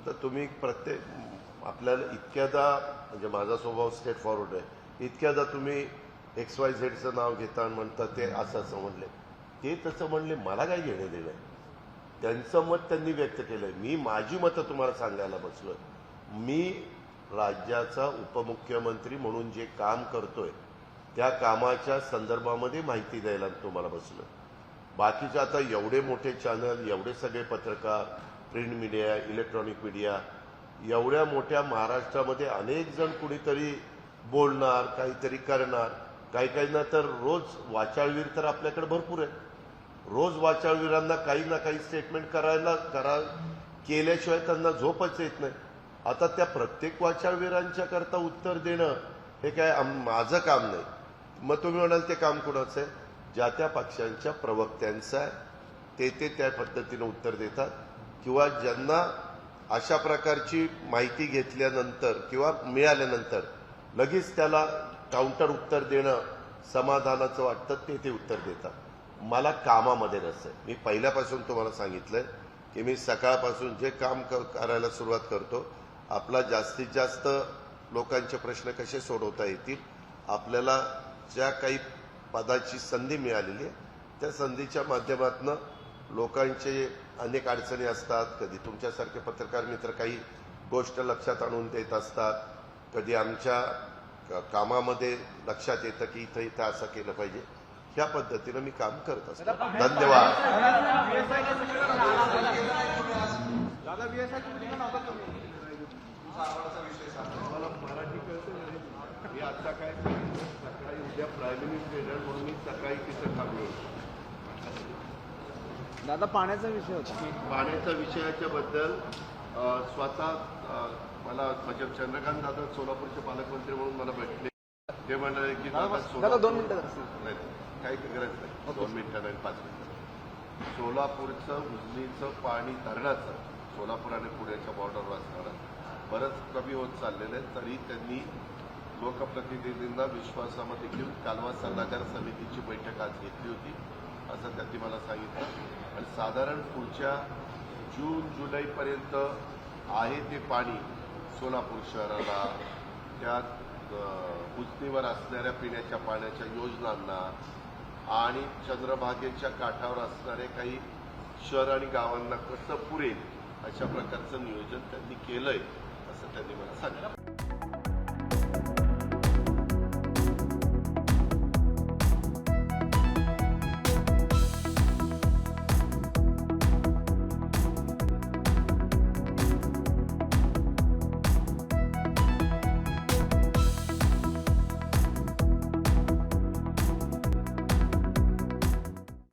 आता तुम्ही प्रत्येक आपल्याला इतक्यादा म्हणजे माझा स्वभाव स्टेट फॉरवर्ड आहे. इतक्यादा तुम्ही एक्स वाय झेडचं नाव घेता म्हणता ते असं असं म्हणले. ते तसं म्हणले मला काय घेणे देणं आहे? त्यांचं मत त्यांनी व्यक्त केलंय. मी माझी मतं तुम्हाला सांगायला बसलोय. मी राज्याचा उपमुख्यमंत्री म्हणून जे काम करतोय त्या कामाच्या संदर्भामध्ये माहिती द्यायला तुम्हाला बसलोय. बाकीचे आता एवढे मोठे चॅनल एवढे सगळे पत्रकार प्रिंट मीडिया इलेक्ट्रॉनिक मीडिया एवढ्या मोठ्या महाराष्ट्रामध्ये अनेक जण कुणीतरी बोलणार काहीतरी करणार. काही काहींना तर रोज वाचाळवीर तर आपल्याकडे भरपूर आहे रोज वाचाळवीरांना काही ना काही स्टेटमेंट करायला करा केल्याशिवाय त्यांना झोपच येत नाही. आता त्या प्रत्येक वाचाळवीरांच्या करता उत्तर देणं हे काय माझं काम नाही. मग तुम्ही म्हणाल ते काम कुणाचं आहे? ज्या त्या पक्षांच्या प्रवक्त्यांचं आहे ते ते त्या पद्धतीनं उत्तर देतात. किंवा ज्यांना अशा प्रकारची माहिती घेतल्यानंतर किंवा मिळाल्यानंतर लगेच त्याला काउंटर उत्तर देणं समाधानाचं वाटतं ते ते उत्तर देतात. मला कामामध्ये रस आहे. मी पहिल्यापासून तुम्हाला सांगितलंय की मी सकाळपासून जे काम क- करायला सुरुवात करतो आपला जास्तीत जास्त लोकांचे प्रश्न कसे सोडवता येतील आपल्याला ज्या काही पदाची संधी मिळालेली आहे. त्या संधीच्या माध्यमातून लोकांचे अनेक अडचणी असतात. कधी तुमच्यासारखे पत्रकार मित्र काही गोष्ट लक्षात आणून देत असतात. कधी आमच्या कामामध्ये लक्षात येतं की इथं इथं असं केलं पाहिजे. ह्या पद्धतीनं मी काम करत असतो. धन्यवाद दादा बीएसआय तुम्ही नव्हता तुम्ही मला मराठी कळतं नाही. मी आता काय सांगितलं, म्हणून मी सकाळी तिथं थांबलो. दादा पाण्याचा विषय होता. पाण्याच्या विषयाच्या बद्दल स्वतः मला म्हणजे चंद्रकांत दादा सोलापूरचे पालकमंत्री म्हणून मला भेटले. ते म्हणाले की दादा दोन मिनिटं. नाही काही गरज नाही. दोन मिनिटं नाही पाच मिनिटं. सोलापूरचं उजनीचं पाणी धरणाचं सोलापूर आणि पुण्याच्या बॉर्डरवर असणारं बरंच कमी होत चाललेलं आहे तरी त्यांनी लोकप्रतिनिधींना विश्वासामध्ये घेऊन कालवा सल्लागार समितीची बैठक आज घेतली होती असं त्यांनी मला सांगितलं. आणि साधारण पुढच्या जून जुलैपर्यंत आहे ते पाणी सोलापूर शहराला त्यात उजनीवर असणाऱ्या पिण्याच्या पाण्याच्या योजनांना आणि चंद्रभागेच्या काठावर असणारे काही शहर आणि गावांना कसं पुरेल अशा प्रकारचं नियोजन त्यांनी केलंय असं त्यांनी मला सांगितलं.